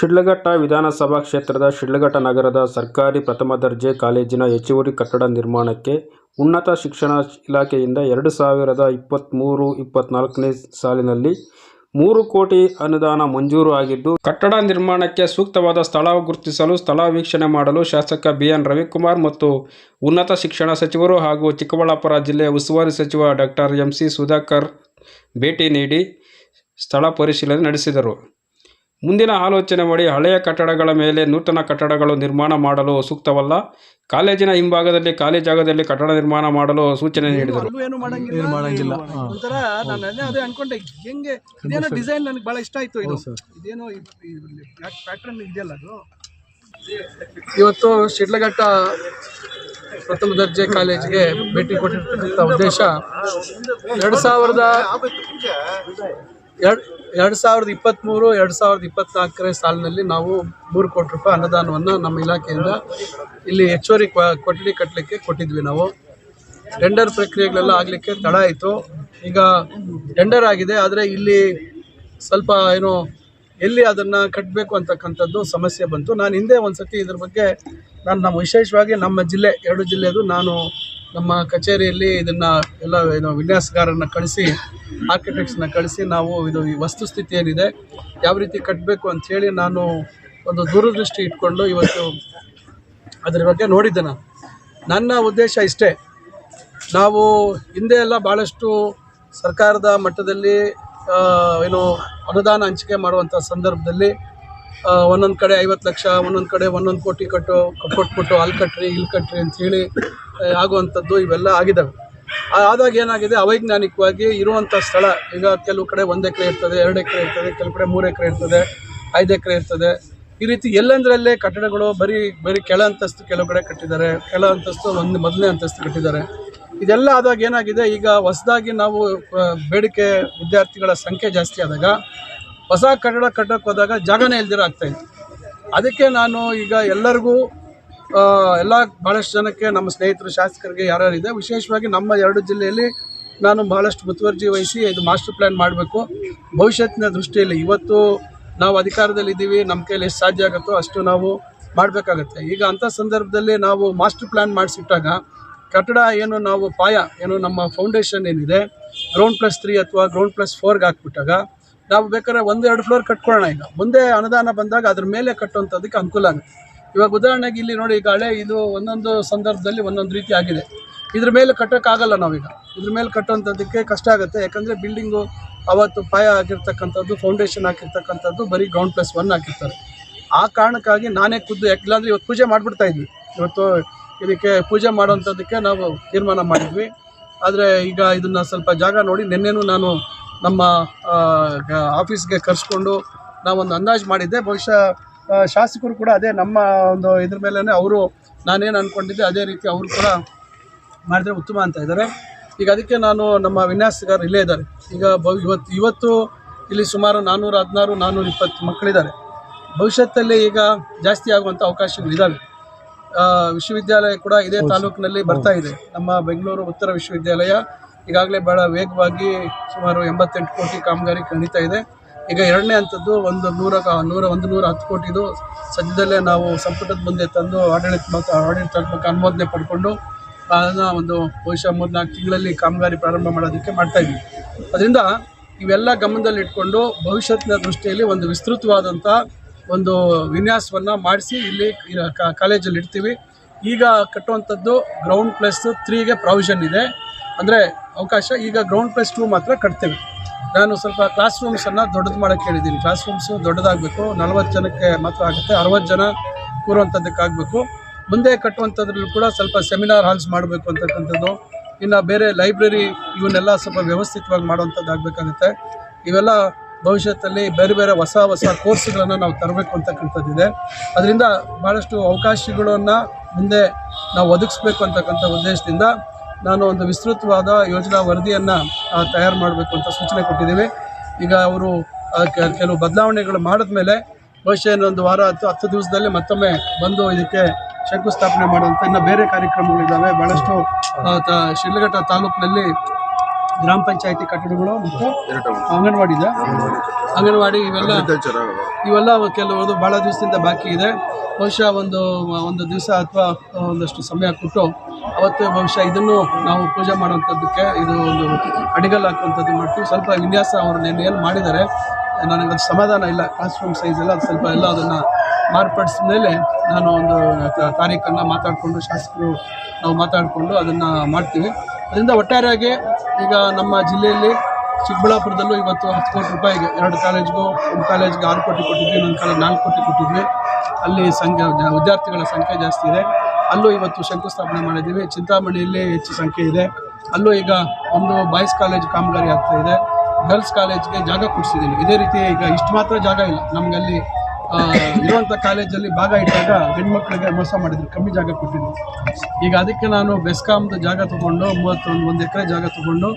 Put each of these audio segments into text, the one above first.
ಶಿಡ್ಲಘಟ್ಟ ವಿಧಾನಸಭಾ ಕ್ಷೇತ್ರದ ಶಿಡ್ಲಘಟ್ಟ ನಗರದ ಸರ್ಕಾರಿ ಪ್ರಥಮ ದರ್ಜೆ ಕಾಲೇಜಿನ ಹೆಚ್ಚುವರಿ ಕಟ್ಟಡ ನಿರ್ಮಾಣಕ್ಕೆ ಉನ್ನತ ಶಿಕ್ಷಣ ಇಲಾಖೆಯಿಂದ ಎರಡು ಸಾವಿರದ ಇಪ್ಪತ್ತ್ಮೂರು, ಇಪ್ಪತ್ತ್ನಾಲ್ಕನೇ ಸಾಲಿನಲ್ಲಿ ಮೂರು ಕೋಟಿ ಅನುದಾನ ಮಂಜೂರು ಆಗಿದ್ದು, ಕಟ್ಟಡ ನಿರ್ಮಾಣಕ್ಕೆ ಸೂಕ್ತವಾದ ಸ್ಥಳ ಗುರುತಿಸಲು ಸ್ಥಳ ವೀಕ್ಷಣೆ ಮಾಡಲು ಶಾಸಕ ಬಿ ಎನ್ ರವಿಕುಮಾರ್ ಮತ್ತು ಉನ್ನತ ಶಿಕ್ಷಣ ಸಚಿವರು ಹಾಗೂ ಚಿಕ್ಕಬಳ್ಳಾಪುರ ಜಿಲ್ಲೆಯ ಉಸ್ತುವಾರಿ ಸಚಿವ ಡಾಕ್ಟರ್ ಎಂ ಸಿ ಸುಧಾಕರ್ ಭೇಟಿ ನೀಡಿ ಸ್ಥಳ ಪರಿಶೀಲನೆ ನಡೆಸಿದರು. ಮುಂದಿನ ಆಲೋಚನೆ ಮಾಡಿ ಹಳೆಯ ಕಟ್ಟಡಗಳ ಮೇಲೆ ನೂತನ ಕಟ್ಟಡಗಳು ನಿರ್ಮಾಣ ಮಾಡಲು ಸೂಕ್ತವಲ್ಲ? ಕಾಲೇಜಿನ ಹಿಂಭಾಗದಲ್ಲಿ ಖಾಲಿ ಜಾಗದಲ್ಲಿ ಕಟ್ಟಡ ನಿರ್ಮಾಣ ಮಾಡಲು ಸೂಚನೆ ನೀಡಿದರು. ಏನು ಮಾಡಂಗಿಲ್ಲ. ಒಂಥರ ನಾನು ಅದೇ ಅದೇ ಅನ್ಕೊಂಡೆ. ಹೆಂಗೆ? ಇದೇನೋ ಡಿಸೈನ್ ನನಗೆ ಭಾಳ ಇಷ್ಟ ಆಯ್ತು ಇದು. ಸರ್. ಇದೇನೋ ಪ್ಯಾಟ್ರನ್ ಇದೆಯಲ್ಲ ಅದು? ಇವತ್ತು ಶಿಡ್ಲಘಟ್ಟ ಪ್ರಥಮ ದರ್ಜೆ ಕಾಲೇಜಿಗೆ ಭೇಟಿ ಕೊಟ್ಟಿರ್ತಕ್ಕಂಥ ಉದ್ದೇಶ. ಎರಡು ಸಾವಿರದ ಎರಡು ಎರಡು ಸಾವಿರದ ಇಪ್ಪತ್ತ್ಮೂರು ಎರಡು ಸಾವಿರದ ಇಪ್ಪತ್ತ್ನಾಲ್ಕನೇ ಸಾಲಿನಲ್ಲಿ ನಾವು ಮೂರು ಕೋಟಿ ರೂಪಾಯಿ ಅನುದಾನವನ್ನು ನಮ್ಮ ಇಲಾಖೆಯಿಂದ ಇಲ್ಲಿ ಹೆಚ್ಚುವರಿ ಕೊಠಡಿ ಕಟ್ಟಲಿಕ್ಕೆ ಕೊಟ್ಟಿದ್ವಿ ನಾವು. ಟೆಂಡರ್ ಪ್ರಕ್ರಿಯೆಗಳೆಲ್ಲ ಆಗಲಿಕ್ಕೆ ತಡ ಆಯಿತು. ಈಗ ಟೆಂಡರ್ ಆಗಿದೆ, ಆದರೆ ಇಲ್ಲಿ ಸ್ವಲ್ಪ ಏನು, ಎಲ್ಲಿ ಅದನ್ನು ಕಟ್ಟಬೇಕು ಅಂತಕ್ಕಂಥದ್ದು ಸಮಸ್ಯೆ ಬಂತು. ನಾನು ಹಿಂದೆ ಒಂದು ಸತಿ ಇದ್ರ ಬಗ್ಗೆ ನಾನು ನಮ್ಮ ವಿಶೇಷವಾಗಿ ನಮ್ಮ ಜಿಲ್ಲೆ, ಎರಡು ಜಿಲ್ಲೆದು ನಾನು ನಮ್ಮ ಕಚೇರಿಯಲ್ಲಿ ಇದನ್ನು ಎಲ್ಲ ಏನು ವಿನ್ಯಾಸಗಾರರನ್ನ ಕಳಿಸಿ ಆರ್ಕಿಟೆಕ್ಟ್ಸ್ನ ಕಳಿಸಿ ನಾವು ಇದು ಈ ವಸ್ತುಸ್ಥಿತಿ ಏನಿದೆ, ಯಾವ ರೀತಿ ಕಟ್ಟಬೇಕು ಅಂಥೇಳಿ ನಾನು ಒಂದು ದೂರದೃಷ್ಟಿ ಇಟ್ಕೊಂಡು ಇವತ್ತು ಅದರ ಬಗ್ಗೆ ನೋಡಿದ್ದೆ ನಾನು. ನನ್ನ ಉದ್ದೇಶ ಇಷ್ಟೇ, ನಾವು ಹಿಂದೆ ಎಲ್ಲ ಭಾಳಷ್ಟು ಸರ್ಕಾರದ ಮಟ್ಟದಲ್ಲಿ ಏನು ಅನುದಾನ ಹಂಚಿಕೆ ಮಾಡುವಂಥ ಸಂದರ್ಭದಲ್ಲಿ ಒಂದೊಂದು ಕಡೆ ಐವತ್ತು ಲಕ್ಷ, ಒಂದೊಂದು ಕಡೆ ಒಂದೊಂದು ಕೋಟಿ ಕಟ್ಟು, ಕೊಟ್ಬಿಟ್ಟು ಅಲ್ಲಿ ಕಟ್ಟ್ರಿ ಇಲ್ಲಿ ಕಟ್ಟ್ರಿ ಅಂಥೇಳಿ ಆಗುವಂಥದ್ದು ಇವೆಲ್ಲ ಆಗಿದ್ದಾವೆ. ಆದಾಗ ಏನಾಗಿದೆ, ಅವೈಜ್ಞಾನಿಕವಾಗಿ ಇರುವಂಥ ಸ್ಥಳ, ಈಗ ಕೆಲವು ಕಡೆ ಒಂದು ಎಕರೆ ಇರ್ತದೆ, ಎರಡು ಎಕರೆ ಇರ್ತದೆ, ಕೆಲವು ಕಡೆ ಮೂರು ಎಕರೆ ಇರ್ತದೆ, ಐದು ಎಕರೆ ಇರ್ತದೆ. ಈ ರೀತಿ ಎಲ್ಲೆಂದರಲ್ಲೇ ಕಟ್ಟಡಗಳು ಬರೀ ಬರೀ ಕೆಳ ಅಂತಸ್ತು ಕೆಲವು ಕಡೆ ಕಟ್ಟಿದ್ದಾರೆ, ಕೆಳ ಅಂತಸ್ತು ಒಂದು ಮೊದಲನೇ ಅಂತಸ್ತು ಕಟ್ಟಿದ್ದಾರೆ. ಇದೆಲ್ಲ ಆದಾಗ ಏನಾಗಿದೆ, ಈಗ ಹೊಸದಾಗಿ ನಾವು ಬೇಡಿಕೆ ವಿದ್ಯಾರ್ಥಿಗಳ ಸಂಖ್ಯೆ ಜಾಸ್ತಿ ಆದಾಗ ಹೊಸ ಕಟ್ಟಡ ಕಟ್ಟಕ್ಕೆ ಹೋದಾಗ ಜಾಗನೇ ಆಗ್ತಾ ಆಗ್ತಾಯಿತ್ತು ಅದಕ್ಕೆ ನಾನು ಈಗ ಎಲ್ಲರಿಗೂ ಎಲ್ಲ ಭಾಳಷ್ಟು ಜನಕ್ಕೆ, ನಮ್ಮ ಸ್ನೇಹಿತರು, ಶಾಸಕರಿಗೆ ಯಾರ್ಯಾರಿದೆ ವಿಶೇಷವಾಗಿ ನಮ್ಮ ಎರಡು ಜಿಲ್ಲೆಯಲ್ಲಿ ನಾನು ಭಾಳಷ್ಟು ಮುತುವರ್ಜಿ ವಹಿಸಿ ಇದು ಮಾಸ್ಟರ್ ಪ್ಲ್ಯಾನ್ ಮಾಡಬೇಕು. ಭವಿಷ್ಯತ್ತಿನ ದೃಷ್ಟಿಯಲ್ಲಿ ಇವತ್ತು ನಾವು ಅಧಿಕಾರದಲ್ಲಿ ಇದ್ದೀವಿ, ನಮ್ಮ ಕೈಯಲ್ಲಿ ಎಷ್ಟು ಸಾಧ್ಯ ಆಗುತ್ತೋ ಅಷ್ಟು ನಾವು ಮಾಡಬೇಕಾಗತ್ತೆ. ಈಗ ಅಂಥ ಸಂದರ್ಭದಲ್ಲಿ ನಾವು ಮಾಸ್ಟರ್ ಪ್ಲ್ಯಾನ್ ಮಾಡಿಸಿಟ್ಟಾಗ ಕಟ್ಟಡ ಏನು ನಾವು ಪಾಯ, ಏನು ನಮ್ಮ ಫೌಂಡೇಶನ್ ಏನಿದೆ ಗ್ರೌಂಡ್ ಪ್ಲಸ್ ತ್ರೀ ಅಥವಾ ಗ್ರೌಂಡ್ ಪ್ಲಸ್ ಫೋರ್ಗೆ ಹಾಕ್ಬಿಟ್ಟಾಗ ನಾವು ಬೇಕಾದ್ರೆ ಒಂದು ಎರಡು ಫ್ಲೋರ್ ಕಟ್ಕೊಳ್ಳೋಣ ಈಗ. ಮುಂದೆ ಅನುದಾನ ಬಂದಾಗ ಅದ್ರ ಮೇಲೆ ಕಟ್ಟುವಂಥದ್ದಕ್ಕೆ ಅನುಕೂಲ ಆಗುತ್ತೆ. ಇವಾಗ ಉದಾಹರಣೆಗೆ ಇಲ್ಲಿ ನೋಡಿ ಈಗ ಹಳೆ ಇದು ಒಂದೊಂದು ಸಂದರ್ಭದಲ್ಲಿ ಒಂದೊಂದು ರೀತಿ ಆಗಿದೆ. ಇದ್ರ ಮೇಲೆ ಕಟ್ಟೋಕ್ಕಾಗಲ್ಲ ನಾವೀಗ. ಇದ್ರ ಮೇಲೆ ಕಟ್ಟುವಂಥದ್ದಕ್ಕೆ ಕಷ್ಟ ಆಗುತ್ತೆ. ಯಾಕಂದರೆ ಬಿಲ್ಡಿಂಗು ಅವತ್ತು ಪಾಯ ಆಗಿರ್ತಕ್ಕಂಥದ್ದು ಫೌಂಡೇಶನ್ ಹಾಕಿರ್ತಕ್ಕಂಥದ್ದು ಬರೀ ಗ್ರೌಂಡ್ ಪ್ಲಸ್ ಒನ್ ಹಾಕಿರ್ತಾರೆ. ಆ ಕಾರಣಕ್ಕಾಗಿ ನಾನೇ ಖುದ್ದು ಯಾಕಿಲ್ಲಾಂದ್ರೆ ಇವತ್ತು ಪೂಜೆ ಮಾಡಿಬಿಡ್ತಾ ಇದ್ವಿ. ಇವತ್ತು ಇದಕ್ಕೆ ಪೂಜೆ ಮಾಡೋವಂಥದ್ದಕ್ಕೆ ನಾವು ತೀರ್ಮಾನ ಮಾಡಿದ್ವಿ. ಆದರೆ ಈಗ ಇದನ್ನು ಸ್ವಲ್ಪ ಜಾಗ ನೋಡಿ, ನಿನ್ನೆನೂ ನಾನು ನಮ್ಮ ಆಫೀಸ್ಗೆ ಕರೆಸ್ಕೊಂಡು ನಾವೊಂದು ಅಂದಾಜು ಮಾಡಿದ್ದೆ. ಬಹುಶಃ ಶಾಸಕರು ಕೂಡ ಅದೇ ನಮ್ಮ ಒಂದು ಇದ್ರ ಮೇಲೇ ಅವರು ನಾನೇನು ಅಂದ್ಕೊಂಡಿದ್ದೆ ಅದೇ ರೀತಿ ಅವರು ಕೂಡ ಮಾಡಿದರೆ ಉತ್ತಮ ಅಂತ ಇದ್ದಾರೆ. ಈಗ ಅದಕ್ಕೆ ನಾನು ನಮ್ಮ ವಿನ್ಯಾಸಗಾರ ಇಲ್ಲೇ ಇದ್ದಾರೆ. ಈಗ ಇವತ್ತು ಇವತ್ತು ಇಲ್ಲಿ ಸುಮಾರು ನಾನ್ನೂರ ಹದಿನಾರು ನಾನ್ನೂರ ಇಪ್ಪತ್ತು ಮಕ್ಕಳಿದ್ದಾರೆ. ಭವಿಷ್ಯತ್ತಲ್ಲಿ ಈಗ ಜಾಸ್ತಿ ಆಗುವಂಥ ಅವಕಾಶಗಳಿದ್ದಾವೆ ವಿಶ್ವವಿದ್ಯಾಲಯ ಕೂಡ ಇದೇ ತಾಲೂಕಿನಲ್ಲಿ ಬರ್ತಾ ಇದೆ. ನಮ್ಮ ಬೆಂಗಳೂರು ಉತ್ತರ ವಿಶ್ವವಿದ್ಯಾಲಯ ಈಗಾಗಲೇ ಭಾಳ ವೇಗವಾಗಿ ಸುಮಾರು ಎಂಬತ್ತೆಂಟು ಕೋಟಿ ಕಾಮಗಾರಿ ನಡೀತಾ ಇದೆ. ಈಗ ಎರಡನೇ ಹಂತದ್ದು ಒಂದು ನೂರ ನೂರ, ಒಂದು ನೂರ ಹತ್ತು ಕೋಟಿದು ಸದ್ಯದಲ್ಲೇ ನಾವು ಸಂಪುಟದ ಮುಂದೆ ತಂದು ಆಡಳಿತ ಆಡಳಿತಾತ್ಮಕ ಅನುಮೋದನೆ ಪಡ್ಕೊಂಡು ಅದನ್ನು ಒಂದು ಬಹುಶಃ ಮೂರ್ನಾಲ್ಕು ತಿಂಗಳಲ್ಲಿ ಕಾಮಗಾರಿ ಪ್ರಾರಂಭ ಮಾಡೋದಕ್ಕೆ ಮಾಡ್ತಾ ಇದ್ವಿ ಅದರಿಂದ ಇವೆಲ್ಲ ಗಮನದಲ್ಲಿಟ್ಕೊಂಡು ಭವಿಷ್ಯತ್ತಿನ ದೃಷ್ಟಿಯಲ್ಲಿ ಒಂದು ವಿಸ್ತೃತವಾದಂಥ ಒಂದು ವಿನ್ಯಾಸವನ್ನು ಮಾಡಿಸಿ ಇಲ್ಲಿ ಕಾಲೇಜಲ್ಲಿ ಇಡ್ತೀವಿ. ಈಗ ಕಟ್ಟುವಂಥದ್ದು ಗ್ರೌಂಡ್ ಪ್ಲಸ್ ತ್ರೀಗೆ ಪ್ರಾವಿಷನ್ ಇದೆ. ಅಂದರೆ ಅವಕಾಶ ಈಗ ಗ್ರೌಂಡ್ ಪ್ಲಸ್ ಟೂ ಮಾತ್ರ ಕಟ್ತೇವೆ. ನಾನು ಸ್ವಲ್ಪ ಕ್ಲಾಸ್ ರೂಮ್ಸನ್ನು ದೊಡ್ಡದು ಮಾಡೋಕ್ಕೆ ಹೇಳಿದ್ದೀನಿ. ಕ್ಲಾಸ್ ರೂಮ್ಸು ದೊಡ್ಡದಾಗಬೇಕು. ನಲ್ವತ್ತು ಜನಕ್ಕೆ ಮಾತ್ರ ಆಗುತ್ತೆ. ಅರವತ್ತು ಜನ ಕೂರುವಂಥದ್ದಕ್ಕಾಗಬೇಕು ಮುಂದೆ ಕಟ್ಟುವಂಥದ್ರಲ್ಲೂ ಕೂಡ ಸ್ವಲ್ಪ ಸೆಮಿನಾರ್ ಹಾಲ್ಸ್ ಮಾಡಬೇಕು ಅಂತಕ್ಕಂಥದ್ದು. ಇನ್ನು ಬೇರೆ ಲೈಬ್ರರಿ ಇವನ್ನೆಲ್ಲ ಸ್ವಲ್ಪ ವ್ಯವಸ್ಥಿತವಾಗಿ ಮಾಡುವಂಥದ್ದು ಆಗಬೇಕಾಗುತ್ತೆ ಇವೆಲ್ಲ ಭವಿಷ್ಯತ್ತಲ್ಲಿ ಬೇರೆ ಬೇರೆ ಹೊಸ ಹೊಸ ಕೋರ್ಸ್ಗಳನ್ನು ನಾವು ತರಬೇಕು ಅಂತಕ್ಕಂಥದ್ದಿದೆ. ಅದರಿಂದ ಭಾಳಷ್ಟು ಅವಕಾಶಗಳನ್ನು ಮುಂದೆ ನಾವು ಒದಗಿಸ್ಬೇಕು ಅಂತಕ್ಕಂಥ ಉದ್ದೇಶದಿಂದ ನಾನು ಒಂದು ವಿಸ್ತೃತವಾದ ಯೋಜನಾ ವರದಿಯನ್ನು ತಯಾರು ಮಾಡಬೇಕು ಅಂತ ಸೂಚನೆ ಕೊಟ್ಟಿದ್ದೀವಿ. ಈಗ ಅವರು ಕೆಲವು ಬದಲಾವಣೆಗಳು ಮಾಡಿದ್ಮೇಲೆ ಬಹುಶಃ ಇನ್ನೊಂದು ವಾರ ಹತ್ತು ಹತ್ತು ದಿವಸದಲ್ಲಿ ಮತ್ತೊಮ್ಮೆ ಬಂದು ಇದಕ್ಕೆ ಶಂಕುಸ್ಥಾಪನೆ ಮಾಡುವಂಥ ಇನ್ನು ಬೇರೆ ಕಾರ್ಯಕ್ರಮಗಳಿದ್ದಾವೆ ಭಾಳಷ್ಟು ಶಿಡ್ಲಘಟ್ಟ ತಾಲೂಕಿನಲ್ಲಿ ಗ್ರಾಮ ಪಂಚಾಯತಿ ಕಟ್ಟಡಗಳು ಮತ್ತು ಅಂಗನವಾಡಿ ಇದೆ. ಅಂಗನವಾಡಿ ಇವೆಲ್ಲ ಇವೆಲ್ಲ ಕೆಲವು ಭಾಳ ದಿವಸದಿಂದ ಬಾಕಿ ಇದೆ. ಬಹುಶಃ ಒಂದು ಒಂದು ದಿವಸ ಅಥವಾ ಒಂದಷ್ಟು ಸಮಯ ಕೊಟ್ಟು ಅವತ್ತು ಬಹುಶಃ ಇದನ್ನು ನಾವು ಪೂಜೆ ಮಾಡುವಂಥದ್ದಕ್ಕೆ ಇದು ಒಂದು ಅಡಿಗಲ್ ಹಾಕುವಂಥದ್ದು ಮಾಡ್ತೀವಿ. ಸ್ವಲ್ಪ ವಿನ್ಯಾಸ ಅವರು ಏನು ಮಾಡಿದ್ದಾರೆ ನನಗೆ ಅದು ಸಮಾಧಾನ ಇಲ್ಲ. ಕ್ಲಾಸ್ ರೂಮ್ ಸೈಜ್ ಎಲ್ಲ ಅದು ಸ್ವಲ್ಪ ಎಲ್ಲ ಅದನ್ನು ಮಾರ್ಪಡಿಸಿದ ಮೇಲೆ ನಾನು ಒಂದು ತಾರೀಖನ್ನು ಮಾತಾಡಿಕೊಂಡು ಶಾಸಕರು ನಾವು ಮಾತಾಡಿಕೊಂಡು ಅದನ್ನು ಮಾಡ್ತೀವಿ. ಅದರಿಂದ ಒಟ್ಟಾರೆಯಾಗಿ ಈಗ ನಮ್ಮ ಜಿಲ್ಲೆಯಲ್ಲಿ ಚಿಕ್ಕಬಳ್ಳಾಪುರದಲ್ಲೂ ಇವತ್ತು ಹತ್ತು ಕೋಟಿ ರೂಪಾಯಿಗೆ ಎರಡು ಕಾಲೇಜ್ಗೂ ಒಂದು ಕಾಲೇಜ್ಗೆ ಆರು ಕೋಟಿ ಕೊಟ್ಟಿದ್ವಿ, ಇನ್ನೊಂದು ಕಾಲೇಜ್ ನಾಲ್ಕು ಕೋಟಿ ಕೊಟ್ಟಿದ್ವಿ. ಅಲ್ಲಿ ಸಂಖ್ಯೆ, ವಿದ್ಯಾರ್ಥಿಗಳ ಸಂಖ್ಯೆ ಜಾಸ್ತಿ ಇದೆ. ಅಲ್ಲೂ ಇವತ್ತು ಶಂಕುಸ್ಥಾಪನೆ ಮಾಡಿದ್ದೀವಿ. ಚಿಂತಾಮಣಿಯಲ್ಲಿ ಹೆಚ್ಚು ಸಂಖ್ಯೆ ಇದೆ. ಅಲ್ಲೂ ಈಗ ಒಂದು ಬಾಯ್ಸ್ ಕಾಲೇಜ್ ಕಾಮಗಾರಿ ಆಗ್ತಾ ಇದೆ. ಗರ್ಲ್ಸ್ ಕಾಲೇಜ್ಗೆ ಜಾಗ ಕೊಡಿಸಿದ್ದೀನಿ ಇದೇ ರೀತಿ ಈಗ ಇಷ್ಟು ಮಾತ್ರ ಜಾಗ ಇಲ್ಲ. ನಮಗಲ್ಲಿ ಇರುವಂಥ ಕಾಲೇಜಲ್ಲಿ ಭಾಗ ಇಟ್ಟಾಗ ಹೆಣ್ಮಕ್ಳಿಗೆ ಮೋಸ ಮಾಡಿದ್ರು, ಕಮ್ಮಿ ಜಾಗ ಕೊಟ್ಟಿದ್ರು. ಈಗ ಅದಕ್ಕೆ ನಾನು ಬೆಸ್ಕಾಮ್ದು ಜಾಗ ತಗೊಂಡು, ಮೂವತ್ತೊಂದು ಒಂದು ಎಕರೆ ಜಾಗ ತಗೊಂಡು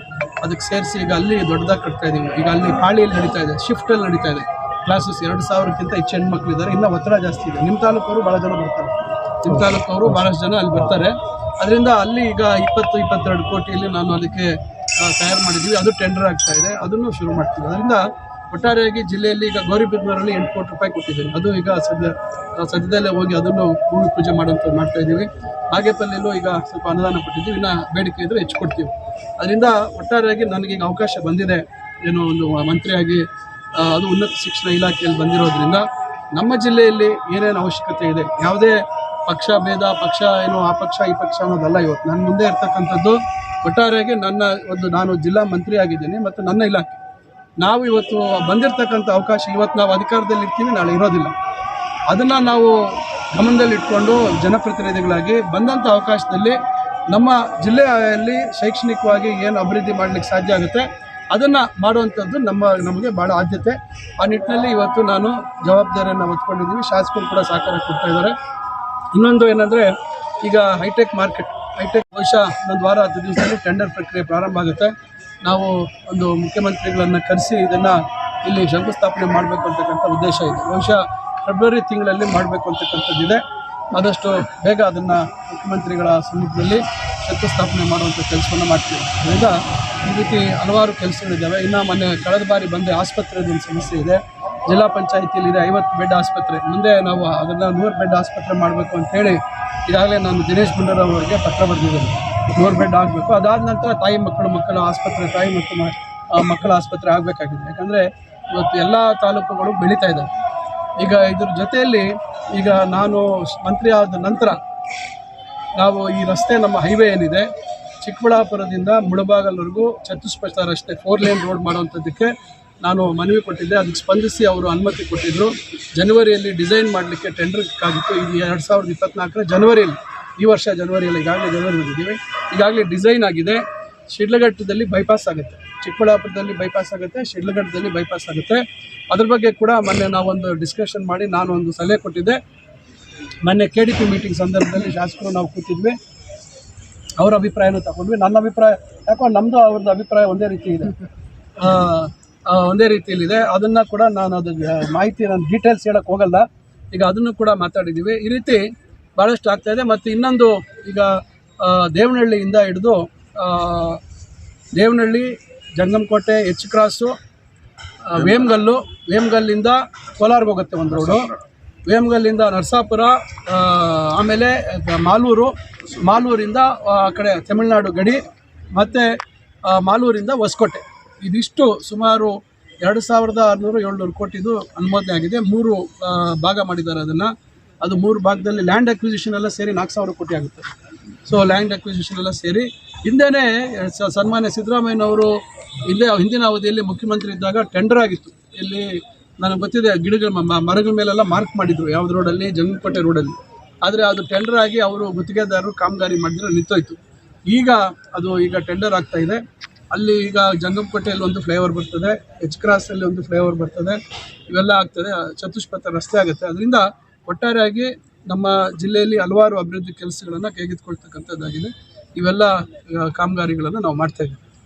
ಅದಕ್ಕೆ ಸೇರಿಸಿ ಈಗ ಅಲ್ಲಿ ದೊಡ್ಡದಾಗಿ ಕಟ್ತಾ ಇದ್ದೀವಿ ಈಗ ಅಲ್ಲಿ ಪಾಳಿಯಲ್ಲಿ ನಡೀತಾ ಇದೆ ಶಿಫ್ಟಲ್ಲಿ ನಡೀತಾ ಇದೆ. ಕ್ಲಾಸಸ್ ಎರಡು ಸಾವಿರಕ್ಕಿಂತ ಹೆಚ್ಚು ಹೆಣ್ಮಕ್ಳಿದ್ದಾರೆ ಇನ್ನೂ ಒತ್ತಡ ಜಾಸ್ತಿ ಇದೆ. ನಿಮ್ಮ ತಾಲೂಕವರು ಭಾಳ ಜನ ಬರ್ತಾರೆ. ನಿಮ್ಮ ತಾಲೂಕವರು ಭಾಳಷ್ಟು ಜನ ಅಲ್ಲಿ ಬರ್ತಾರೆ. ಅದರಿಂದ ಅಲ್ಲಿ ಈಗ ಇಪ್ಪತ್ತು, ಇಪ್ಪತ್ತೆರಡು ಕೋಟಿಯಲ್ಲಿ ನಾನು ಅದಕ್ಕೆ ತಯಾರು ಮಾಡಿದ್ದೀವಿ ಅದು ಟೆಂಡರ್ ಆಗ್ತಾ ಇದೆ. ಅದನ್ನು ಶುರು ಮಾಡ್ತೀವಿ. ಅದರಿಂದ ಒಟ್ಟಾರೆಯಾಗಿ ಜಿಲ್ಲೆಯಲ್ಲಿ ಈಗ ಗೌರಿಬಿದನೂರಲ್ಲಿ ಎಂಟು ಕೋಟಿ ರೂಪಾಯಿ ಕೊಟ್ಟಿದ್ದೀನಿ ಅದು ಈಗ ಸದ್ಯ ಸದ್ಯದಲ್ಲೇ ಹೋಗಿ ಅದನ್ನು ಭೂಮಿ ಪೂಜೆ ಮಾಡುವಂಥದ್ದು ಮಾಡ್ತಾ ಇದ್ದೀವಿ. ಹಾಗೇಪಲ್ಲಿಯಲ್ಲೂ ಈಗ ಸ್ವಲ್ಪ ಅನುದಾನ ಕೊಟ್ಟಿದ್ದೀವಿ. ಇನ್ನು ಬೇಡಿಕೆ ಇದ್ದರೆ ಹೆಚ್ಚು ಕೊಡ್ತೀವಿ. ಅದರಿಂದ ಒಟ್ಟಾರೆಯಾಗಿ ನನಗೀಗ ಅವಕಾಶ ಬಂದಿದೆ. ಏನೋ ಒಂದು ಮಂತ್ರಿಯಾಗಿ ಅದು ಉನ್ನತ ಶಿಕ್ಷಣ ಇಲಾಖೆಯಲ್ಲಿ ಬಂದಿರೋದ್ರಿಂದ ನಮ್ಮ ಜಿಲ್ಲೆಯಲ್ಲಿ ಏನೇನು ಅವಶ್ಯಕತೆ ಇದೆ, ಯಾವುದೇ ಪಕ್ಷ, ಭೇದ, ಪಕ್ಷ, ಏನು ಆ ಪಕ್ಷ, ಈ ಪಕ್ಷ ಅನ್ನೋದಲ್ಲ ಇವತ್ತು. ನನ್ನ ಮುಂದೆ ಇರ್ತಕ್ಕಂಥದ್ದು ಒಟ್ಟಾರೆಯಾಗಿ ನನ್ನ ಒಂದು, ನಾನು ಜಿಲ್ಲಾ ಮಂತ್ರಿ ಆಗಿದ್ದೀನಿ ಮತ್ತು ನನ್ನ ಇಲಾಖೆ. ನಾವು ಇವತ್ತು ಬಂದಿರತಕ್ಕಂಥ ಅವಕಾಶ ಇವತ್ತು ನಾವು ಅಧಿಕಾರದಲ್ಲಿ ಇರ್ತೀವಿ, ನಾಳೆ ಇರೋದಿಲ್ಲ. ಅದನ್ನು ನಾವು ಗಮನದಲ್ಲಿಟ್ಕೊಂಡು ಜನಪ್ರತಿನಿಧಿಗಳಾಗಿ ಬಂದಂಥ ಅವಕಾಶದಲ್ಲಿ ನಮ್ಮ ಜಿಲ್ಲೆಯಲ್ಲಿ ಶೈಕ್ಷಣಿಕವಾಗಿ ಏನು ಅಭಿವೃದ್ಧಿ ಮಾಡಲಿಕ್ಕೆ ಸಾಧ್ಯ ಆಗುತ್ತೆ, ಅದನ್ನು ಮಾಡುವಂಥದ್ದು ನಮ್ಮ, ನಮಗೆ ಭಾಳ ಆದ್ಯತೆ. ಆ ನಿಟ್ಟಿನಲ್ಲಿ ಇವತ್ತು ನಾನು ಜವಾಬ್ದಾರಿಯನ್ನು ಹೊತ್ಕೊಂಡಿದ್ದೀವಿ ಶಾಸಕರು ಕೂಡ ಸಹಕಾರ ಕೊಡ್ತಾ ಇದ್ದಾರೆ. ಇನ್ನೊಂದು ಏನಂದರೆ, ಈಗ ಹೈಟೆಕ್ ಮಾರ್ಕೆಟ್, ಹೈಟೆಕ್ ಬಹುಶಃ ಒಂದು ವಾರ ಹತ್ತು ದಿವಸದಲ್ಲಿ ಟೆಂಡರ್ ಪ್ರಕ್ರಿಯೆ ಪ್ರಾರಂಭ ಆಗುತ್ತೆ. ನಾವು ಒಂದು ಮುಖ್ಯಮಂತ್ರಿಗಳನ್ನು ಕರೆಸಿ ಇದನ್ನು ಇಲ್ಲಿ ಶಂಕುಸ್ಥಾಪನೆ ಮಾಡಬೇಕು ಅಂತಕ್ಕಂಥ ಉದ್ದೇಶ ಇದೆ. ಬಹುಶಃ ಫೆಬ್ರವರಿ ತಿಂಗಳಲ್ಲಿ ಮಾಡಬೇಕು ಅಂತಕ್ಕಂಥದ್ದಿದೆ. ಆದಷ್ಟು ಬೇಗ ಅದನ್ನು ಮುಖ್ಯಮಂತ್ರಿಗಳ ಸಮ್ಮುಖದಲ್ಲಿ ಶಂಕುಸ್ಥಾಪನೆ ಮಾಡುವಂಥ ಕೆಲಸವನ್ನು ಮಾಡ್ತೀವಿ. ಅದರಿಂದ ಈ ರೀತಿ ಹಲವಾರು ಕೆಲಸಗಳಿದ್ದಾವೆ. ಇನ್ನು ಮೊನ್ನೆ ಕಳೆದ ಬಾರಿ ಬಂದೆ ಆಸ್ಪತ್ರೆದು ಒಂದು ಸಮಸ್ಯೆ ಇದೆ. ಜಿಲ್ಲಾ ಪಂಚಾಯಿತಿಯಲ್ಲಿ ಇದೆ ಐವತ್ತು ಬೆಡ್ ಆಸ್ಪತ್ರೆ. ಮುಂದೆ ನಾವು ಅದನ್ನು ನೂರು ಬೆಡ್ ಆಸ್ಪತ್ರೆ ಮಾಡಬೇಕು ಅಂತೇಳಿ ಈಗಾಗಲೇ ನಾನು ದಿನೇಶ್ ಗುಂಡೂರಾವ್ ಅವರಿಗೆ ಪತ್ರ ಬರೆದಿದ್ದೇನೆ. ಬೆಡ್ ಆಗಬೇಕು. ಅದಾದ ನಂತರ ತಾಯಿ ಮಕ್ಕಳು, ಮಕ್ಕಳ ಆಸ್ಪತ್ರೆ, ತಾಯಿ ಮತ್ತು ಮಕ್ಕಳ ಆಸ್ಪತ್ರೆ ಆಗಬೇಕಾಗಿದೆ. ಯಾಕಂದರೆ ಇವತ್ತು ಎಲ್ಲ ತಾಲೂಕುಗಳು ಬೆಳೀತಾ ಇದ್ದಾವೆ ಈಗ ಇದ್ರ ಜೊತೆಯಲ್ಲಿ ಈಗ ನಾನು ಮಂತ್ರಿ ಆದ ನಂತರ ನಾವು ಈ ರಸ್ತೆ ನಮ್ಮ ಹೈವೇ ಏನಿದೆ, ಚಿಕ್ಕಬಳ್ಳಾಪುರದಿಂದ ಮುಳಬಾಗಲ್ವರೆಗೂ ಚತುಷ್ಪಥ ರಸ್ತೆ ಫೋರ್ ಲೇನ್ ರೋಡ್ ಮಾಡುವಂಥದ್ದಕ್ಕೆ ನಾನು ಮನವಿ ಕೊಟ್ಟಿದ್ದೆ. ಅದಕ್ಕೆ ಸ್ಪಂದಿಸಿ ಅವರು ಅನುಮತಿ ಕೊಟ್ಟಿದ್ದರು ಜನವರಿಯಲ್ಲಿ ಡಿಸೈನ್ ಮಾಡಲಿಕ್ಕೆ ಟೆಂಡರ್ಗಾಗಿತ್ತು. ಇದು ಎರಡು ಸಾವಿರದ ಇಪ್ಪತ್ತ್ನಾಲ್ಕರ ಜನವರಿಯಲ್ಲಿ. ಈ ವರ್ಷ ಜನವರಿಯಲ್ಲಿ ಈಗಾಗಲೇ ಜನವರಿ ಬಂದಿದ್ದೀವಿ. ಈಗಾಗಲೇ ಡಿಸೈನ್ ಆಗಿದೆ. ಶಿಡ್ಲಘಟ್ಟದಲ್ಲಿ ಬೈಪಾಸ್ ಆಗುತ್ತೆ. ಚಿಕ್ಕಬಳ್ಳಾಪುರದಲ್ಲಿ ಬೈಪಾಸ್ ಆಗುತ್ತೆ, ಶಿಡ್ಲಘಟ್ಟದಲ್ಲಿ ಬೈಪಾಸ್ ಆಗುತ್ತೆ. ಅದ್ರ ಬಗ್ಗೆ ಕೂಡ ಮೊನ್ನೆ ನಾವೊಂದು ಡಿಸ್ಕಷನ್ ಮಾಡಿ ನಾನು ಒಂದು ಸಲಹೆ ಕೊಟ್ಟಿದ್ದೆ. ಮೊನ್ನೆ ಕೆ ಡಿ ಪಿ ಮೀಟಿಂಗ್ ಸಂದರ್ಭದಲ್ಲಿ ಶಾಸಕರು ನಾವು ಕೂತಿದ್ವಿ. ಅವರ ಅಭಿಪ್ರಾಯನೂ ತಗೊಂಡ್ವಿ. ನನ್ನ ಅಭಿಪ್ರಾಯ, ಯಾಕೋ ನಮ್ಮದು ಅವ್ರದ್ದು ಅಭಿಪ್ರಾಯ ಒಂದೇ ರೀತಿ ಇದೆ. ಒಂದೇ ರೀತಿಯಲ್ಲಿದೆ. ಅದನ್ನು ಕೂಡ ನಾನು ಅದು ಮಾಹಿತಿ ನಾನು ಡೀಟೇಲ್ಸ್ ಹೇಳೋಕ್ಕೆ ಹೋಗಲ್ಲ. ಈಗ ಅದನ್ನು ಕೂಡ ಮಾತಾಡಿದ್ದೀವಿ. ಈ ರೀತಿ ಭಾಳಷ್ಟು ಆಗ್ತಾ ಇದೆ. ಮತ್ತು ಇನ್ನೊಂದು ಈಗ ದೇವನಹಳ್ಳಿಯಿಂದ ಹಿಡಿದು ದೇವನಹಳ್ಳಿ, ಜಂಗಮಕೋಟೆ ಎಚ್ ಕ್ರಾಸು ವೇಮ್ಗಲ್ಲು, ವೇಮ್ಗಲ್ಲಿಂದ ಕೋಲಾರ್ಗೆ ಹೋಗುತ್ತೆ ಒಂದು ರೋಡು ವೇಮ್ಗಲ್ಲಿಂದ ನರಸಾಪುರ ಆಮೇಲೆ ಮಾಲೂರು, ಮಾಲೂರಿಂದ, ಆ ಕಡೆ ತಮಿಳುನಾಡು ಗಡಿ, ಮತ್ತು ಮಾಲೂರಿಂದ ಹೊಸಕೋಟೆ. ಇದಿಷ್ಟು ಸುಮಾರು ಎರಡು ಸಾವಿರದ ಆರುನೂರು ಏಳ್ನೂರು ಕೋಟಿದು ಅನುಮೋದನೆ ಆಗಿದೆ. ಮೂರು ಭಾಗ ಮಾಡಿದ್ದಾರೆ ಅದನ್ನು. ಅದು ಮೂರು ಭಾಗದಲ್ಲಿ ಲ್ಯಾಂಡ್ ಅಕ್ವಿಸಿಷನ್ ಎಲ್ಲ ಸೇರಿ ನಾಲ್ಕು ಸಾವಿರ ಕೋಟಿ ಆಗುತ್ತೆ. ಸೊ ಲ್ಯಾಂಡ್ ಅಕ್ವಿಸಿಷನ್ ಎಲ್ಲ ಸೇರಿ ಹಿಂದೆನೇ ಸನ್ಮಾನ್ಯ ಸಿದ್ದರಾಮಯ್ಯನವರು ಹಿಂದೆ, ಹಿಂದಿನ ಅವಧಿಯಲ್ಲಿ ಮುಖ್ಯಮಂತ್ರಿ ಇದ್ದಾಗ ಟೆಂಡರ್ ಆಗಿತ್ತು. ಇಲ್ಲಿ ನನಗೆ ಗೊತ್ತಿದೆ, ಗಿಡಗಳ ಮರಗಳ ಮೇಲೆಲ್ಲ ಮಾರ್ಕ್ ಮಾಡಿದ್ರು, ಯಾವ್ದು ರೋಡಲ್ಲಿ ಜಂಗಪಟ್ಟೆ ರೋಡಲ್ಲಿ ಆದರೆ ಅದು ಟೆಂಡರ್ ಆಗಿ ಅವರು ಗುತ್ತಿಗೆದಾರರು ಕಾಮಗಾರಿ ಮಾಡಿದ್ರೆ ನಿಂತೋಯ್ತು. ಈಗ ಅದು ಈಗ ಟೆಂಡರ್ ಆಗ್ತಾ ಇದೆ. ಅಲ್ಲಿ ಈಗ ಜಂಗಮಕೋಟೆಯಲ್ಲಿ ಒಂದು ಫ್ಲೈಓವರ್ ಬರ್ತದೆ ಎಚ್ ಕ್ರಾಸಲ್ಲಿ ಒಂದು ಫ್ಲೈಓವರ್ ಬರ್ತದೆ, ಇವೆಲ್ಲ ಆಗ್ತದೆ. ಚತುಷ್ಪಥ ರಸ್ತೆ ಆಗುತ್ತೆ. ಅದರಿಂದ ಒಟ್ಟಾರೆಯಾಗಿ ನಮ್ಮ ಜಿಲ್ಲೆಯಲ್ಲಿ ಹಲವಾರು ಅಭಿವೃದ್ಧಿ ಕೆಲಸಗಳನ್ನು ಕೈಗೆತ್ತಿಕೊಳ್ತಕ್ಕಂಥದ್ದಾಗಿದೆ. ಇವೆಲ್ಲ ಕಾಮಗಾರಿಗಳನ್ನು ನಾವು ಮಾಡ್ತಾ ಇದ್ದೀವಿ.